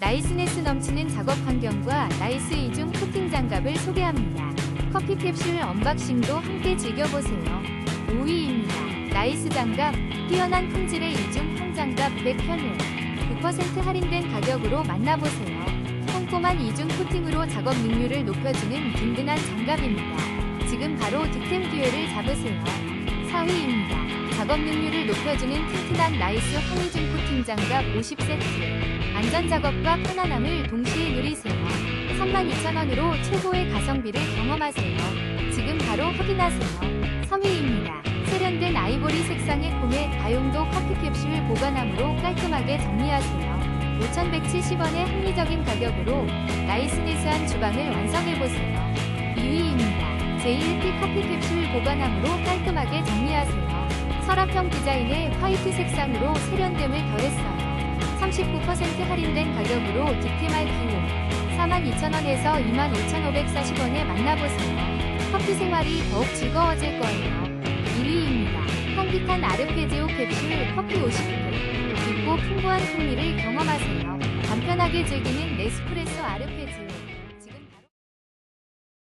나이스네스 넘치는 작업 환경과 나이스 이중 코팅 장갑을 소개합니다. 커피 캡슐 언박싱도 함께 즐겨보세요. 5위입니다. 나이스 장갑, 뛰어난 품질의 이중 홈장갑 100현을 9% 할인된 가격으로 만나보세요. 꼼꼼한 이중 코팅으로 작업 능률을 높여주는 든든한 장갑입니다. 지금 바로 득템 기회를 잡으세요. 4위입니다. 작업 능률을 높여주는 튼튼한 나이스 항이중 코팅 장갑 50세트. 안전 작업과 편안함을 동시에 누리세요. 32,000원으로 최고의 가성비를 경험하세요. 지금 바로 확인하세요. 3위입니다. 세련된 아이보리 색상의 폼에 다용도 커피 캡슐 보관함으로 깔끔하게 정리하세요. 5,170원의 합리적인 가격으로 나이스니스한 주방을 완성해보세요. 2위입니다. 제1피 커피 캡슐 보관함으로 깔끔하게 정리하세요. 서랍형 디자인의 화이트 색상으로 세련됨을 더했어요. 39% 할인된 가격으로 득템할 기회. 42,000원에서 25,540원에 만나보세요. 커피 생활이 더욱 즐거워질 거예요. 1위입니다. 향긋한 아르페지오 캡슐 커피 50개. 깊고 풍부한 풍미를 경험하세요. 간편하게 즐기는 네스프레소 아르페지오.